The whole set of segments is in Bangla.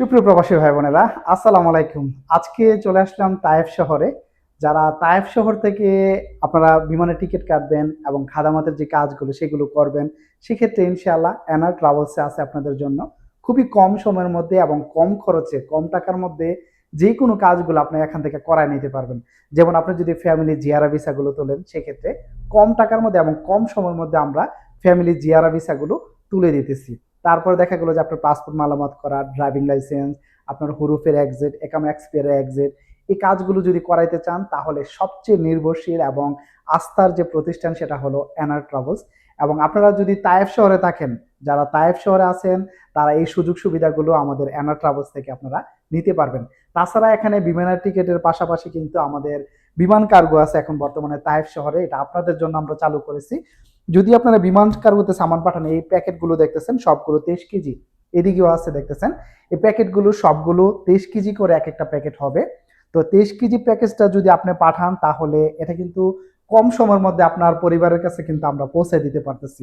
সুপ্রিয় প্রবাসী ভাই বোনেরা, আসসালামু আলাইকুম। আজকে চলে আসলাম তায়েফ শহরে। যারা তায়েফ শহর থেকে আপনারা বিমানের টিকিট কাটবেন এবং খাদামাতের যে কাজগুলো সেগুলো করবেন, সেক্ষেত্রে ইনশাআল্লাহ এনার ট্রাভেলসে আছে আপনাদের জন্য। খুবই কম সময়ের মধ্যে এবং কম খরচে, কম টাকার মধ্যে যে কোনো কাজগুলো আপনি এখান থেকে করায় নিতে পারবেন। যেমন আপনি যদি ফ্যামিলি জিয়ারা ভিসাগুলো তোলেন, সেক্ষেত্রে কম টাকার মধ্যে এবং কম সময়ের মধ্যে আমরা ফ্যামিলি জিয়ারা ভিসাগুলো তুলে দিতেছি। তারপরে দেখা গেলো যে আপনার পাসপোর্ট মালামাত করা ড্রাইভিং লাইসেন্স আপনার হুরুফের এক্সিট একাম এক্সপিয়ারের এক্সিট এই কাজগুলো যদি করাইতে চান তাহলে সবচেয়ে নির্ভরশীল এবং আস্থার যে প্রতিষ্ঠান সেটা হলো এনআর ট্রাভেলস এবং আপনারা যদি তায়েফ শহরে থাকেন, যারা তায়েফ শহরে আছেন, তারা এই সুযোগ সুবিধাগুলো আমাদের এনআর ট্রাভেলস থেকে আপনারা নিতে পারবেন। তাছাড়া এখানে বিমানের টিকিটের পাশাপাশি কিন্তু আমাদের বিমান কার্গো আছে এখন বর্তমানে তায়েফ শহরে, এটা আপনাদের জন্য আমরা চালু করেছি। যদি আপনারা বিমান কার্গোতে সামান পাঠান, এই প্যাকেটগুলো দেখতেছেন, সবগুলো তেইশ কেজি। এদিকেও আছে দেখতেছেন, এই প্যাকেটগুলো সবগুলো তেইশ কেজি করে এক একটা প্যাকেট হবে। তো তেইশ কেজি প্যাকেজটা যদি আপনি পাঠান, তাহলে এটা কিন্তু কম সময়ের মধ্যে আপনার পরিবারের কাছে কিন্তু আমরা পৌঁছে দিতে পারতেছি।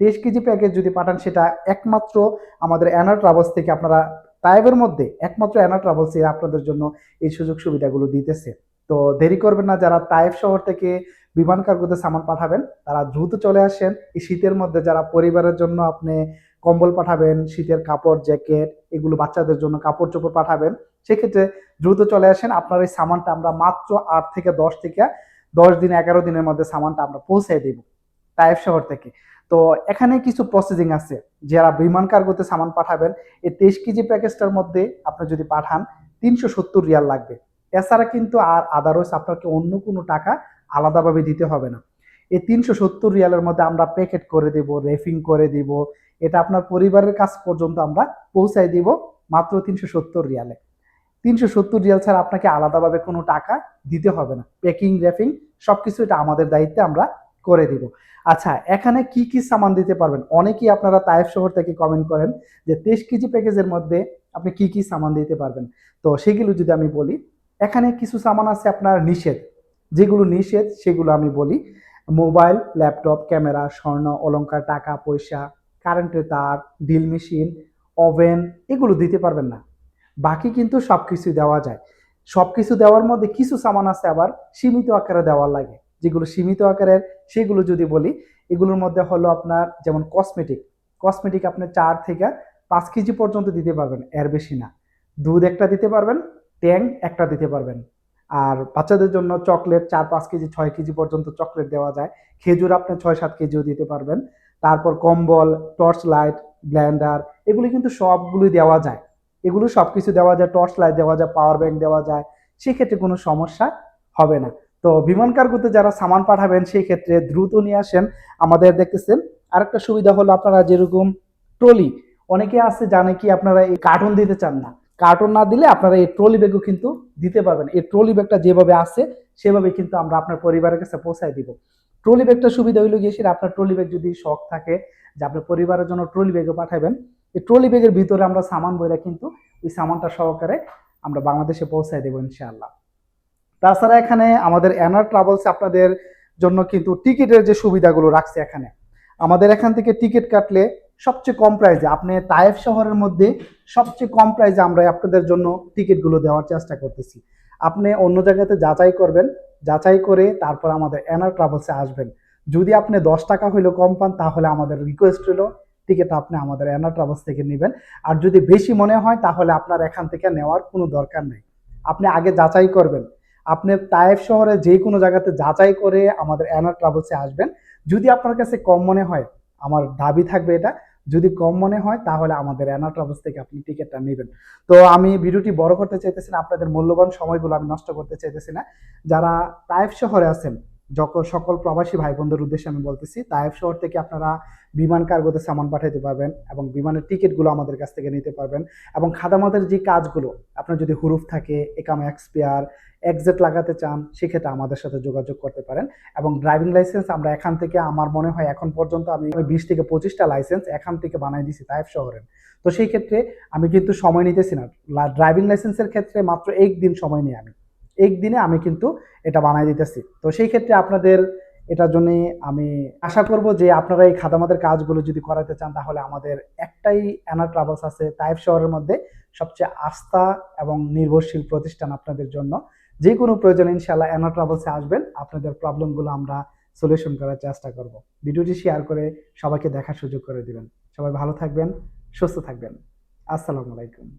তেইশ কেজি প্যাকেজ যদি পাঠান, সেটা একমাত্র আমাদের অ্যানার ট্রাভেলস থেকে আপনারা টাইপের মধ্যে একমাত্র অ্যানার ট্রাভেলস আপনাদের জন্য এই সুযোগ সুবিধাগুলো দিতেছে। তো দেরি করবেন না, যারা তাইফ শহর থেকে বিমান কার্গোতে সামান পাঠাবেন, তারা দ্রুত চলে আসেন। এই শীতের মধ্যে যারা পরিবারের জন্য আপনি কম্বল পাঠাবেন, শীতের কাপড়, জ্যাকেট, এগুলো বাচ্চাদের জন্য কাপড় চোপড় পাঠাবেন, সেক্ষেত্রে দ্রুত চলে আসেন। আপনার এই সামানটা আমরা মাত্র আট থেকে দশ থেকে দশ দিন, এগারো দিনের মধ্যে সামানটা আমরা পৌঁছে দেব তাইফ শহর থেকে। তো এখানে কিছু প্রসেসিং আছে। যারা বিমান কার্গোতে সামান পাঠাবেন, এই তেইশ কেজি প্যাকেজটার মধ্যে আপনি যদি পাঠান, তিনশো সত্তর রিয়াল লাগবে। এছাড়া কিন্তু আর আদারওয়াইজ আপনাকে অন্য কোনো টাকা আলাদাভাবে দিতে হবে না। এই তিনশো সত্তর রিয়ালের মধ্যে আমরা প্যাকেট করে দিব, রেফিং করে দিব, এটা আপনার পরিবারের কাছ পর্যন্ত আমরা পৌঁছাই দিব মাত্র তিনশো সত্তর রিয়ালে। তিনশো সত্তর রিয়াল ছাড়া আপনাকে আলাদাভাবে কোনো টাকা দিতে হবে না। প্যাকিং রেফিং সব কিছু এটা আমাদের দায়িত্বে আমরা করে দিব। আচ্ছা এখানে কি কি সামান দিতে পারবেন? অনেকেই আপনারা তায়েফ শহর থেকে কমেন্ট করেন যে তেইশ কেজি প্যাকেজের মধ্যে আপনি কি কি সামান দিতে পারবেন? তো সেগুলো যদি আমি বলি, এখানে কিছু সামান আছে আপনার নিষেধ। যেগুলো নিষেধ, সেগুলো আমি বলি। মোবাইল, ল্যাপটপ, ক্যামেরা, স্বর্ণ, অলংকার, টাকা, পয়সা, কারেন্টের তার ডিল মেশিন, ওভেন, এগুলো দিতে পারবেন না। বাকি কিন্তু সব কিছু দেওয়া যায়। সব কিছু দেওয়ার মধ্যে কিছু সামান আছে আবার সীমিত আকারে দেওয়ার লাগে। যেগুলো সীমিত আকারের, সেগুলো যদি বলি, এগুলোর মধ্যে হলো আপনার যেমন কসমেটিক কসমেটিক আপনি চার থেকে পাঁচ কেজি পর্যন্ত দিতে পারবেন, এর বেশি না। দুধ একটা দিতে পারবেন, ট্যাং একটা দিতে পারবেন। আর বাচ্চাদের জন্য চকলেট চার পাঁচ কেজি, ছয় কেজি পর্যন্ত চকলেট দেওয়া যায়। খেজুর আপনি ছয় সাত কেজিও দিতে পারবেন। তারপর কম্বল, টর্চ লাইট ব্ল্যান্ডার এগুলি কিন্তু সবগুলি দেওয়া যায়। এগুলো সব কিছু দেওয়া যায়, টর্চ লাইট দেওয়া যায়, পাওয়ার ব্যাংক দেওয়া যায়। সেক্ষেত্রে কোনো সমস্যা হবে না। তো বিমান কার্গোতে যারা সামান পাঠাবেন সেই ক্ষেত্রে দ্রুত নিয়ে আসেন। আমাদের দেখতেছেন, আরেকটা সুবিধা হলো আপনারা যেরকম ট্রলি, অনেকে আছে জানে কি আপনারা এই কার্টুন দিতে চান না। কার্টুন না দিলে আপনারা এই ট্রলি ব্যাগও কিন্তু দিতে পারবেন। এই ট্রলি ব্যাগটা যেভাবে আছে, সেভাবে কিন্তু আমরা আপনার পরিবারের কাছে পৌঁছায় দিব। ট্রলি ব্যাগটা সুবিধা হইল গিয়ে সেটা আপনার ট্রলি ব্যাগ যদি শখ থাকে যে আপনার পরিবারের জন্য ট্রলি ব্যাগও পাঠাবেন, এই ট্রলি ব্যাগের ভিতরে আমরা সামান বইরা কিন্তু ওই সামানটা সহকারে আমরা বাংলাদেশে পৌঁছায় দেবো ইনশাআল্লাহ। তাছাড়া এখানে আমাদের এনার ট্রাভেলস আপনাদের জন্য কিন্তু টিকিটের যে সুবিধাগুলো রাখছে এখানে, আমাদের এখান থেকে টিকিট কাটলে সবচেয়ে কম প্রাইজে আপনি তায়েফ শহরের মধ্যে সবচেয়ে কম প্রাইজে আমরা আপনাদের জন্য টিকিটগুলো দেওয়ার চেষ্টা করতেছি। আপনি অন্য জায়গাতে যাচাই করবেন, যাচাই করে তারপর আমাদের এনার ট্রাভেলসে আসবেন। যদি আপনি দশ টাকা হইলেও কম পান, তাহলে আমাদের রিকোয়েস্ট হলো টিকিট আপনি আমাদের এনার ট্রাভেলস থেকে নেবেন। আর যদি বেশি মনে হয়, তাহলে আপনার এখান থেকে নেওয়ার কোনো দরকার নেই। আপনি আগে যাচাই করবেন। আপনি তায়েফ শহরে যে কোনো জায়গাতে যাচাই করে আমাদের এনার ট্রাভেলসে আসবেন। যদি আপনার কাছে কম মনে হয়, আমার দাবি থাকবে এটা যদি কম মনে হয়, তাহলে আমাদের অ্যানা ট্রাভেলস থেকে আপনি টিকিটটা নেবেন। তো আমি ভিডিওটি বড় করতে চাইতেছি না, আপনাদের মূল্যবান সময়গুলো আমি নষ্ট করতে চাইতেছি না। যারা তায়েফ শহরে আছেন যখন সকল প্রবাসী ভাই বোনদের উদ্দেশ্যে আমি বলতেছি তায়েফ শহর থেকে আপনারা বিমান কার্গোতে সামান পাঠাতে পারবেন এবং বিমানের টিকিটগুলো আমাদের কাছ থেকে নিতে পারবেন এবং খাদামাতের যে কাজগুলো, আপনার যদি হুরুফ থাকে, একাম এক্সপিয়ার এক্সেট লাগাতে চান, সেক্ষেত্রে আমাদের সাথে যোগাযোগ করতে পারেন এবং ড্রাইভিং লাইসেন্স আমরা এখান থেকে আমার মনে হয় এখন পর্যন্ত আমি বিশ থেকে পঁচিশটা লাইসেন্স এখান থেকে বানাই দিছি তাইফ শহরের। তো সেই ক্ষেত্রে আমি কিন্তু সময় নিতেছি না। ড্রাইভিং লাইসেন্সের ক্ষেত্রে মাত্র এক দিন সময় নিই আমি। এক দিনে আমি কিন্তু এটা বানাই দিতেছি। তো সেই ক্ষেত্রে আপনাদের এটার জন্যে আমি আশা করব যে আপনারা এই খাদামাতের কাজগুলো যদি করাতে চান, তাহলে আমাদের একটাই অ্যানা ট্রাভেলস আছে তাইফ শহরের মধ্যে সবচেয়ে আস্থা এবং নির্ভরশীল প্রতিষ্ঠান আপনাদের জন্য। যে কোনো প্রয়োজনে ইনশাআল্লাহ অ্যানা ট্রাভেলসে আসবেন, আপনাদের প্রবলেমগুলো আমরা সলিউশন করার চেষ্টা করব। ভিডিওটি শেয়ার করে সবাইকে দেখার সুযোগ করে দিবেন। সবাই ভালো থাকবেন, সুস্থ থাকবেন। আসসালামু আলাইকুম।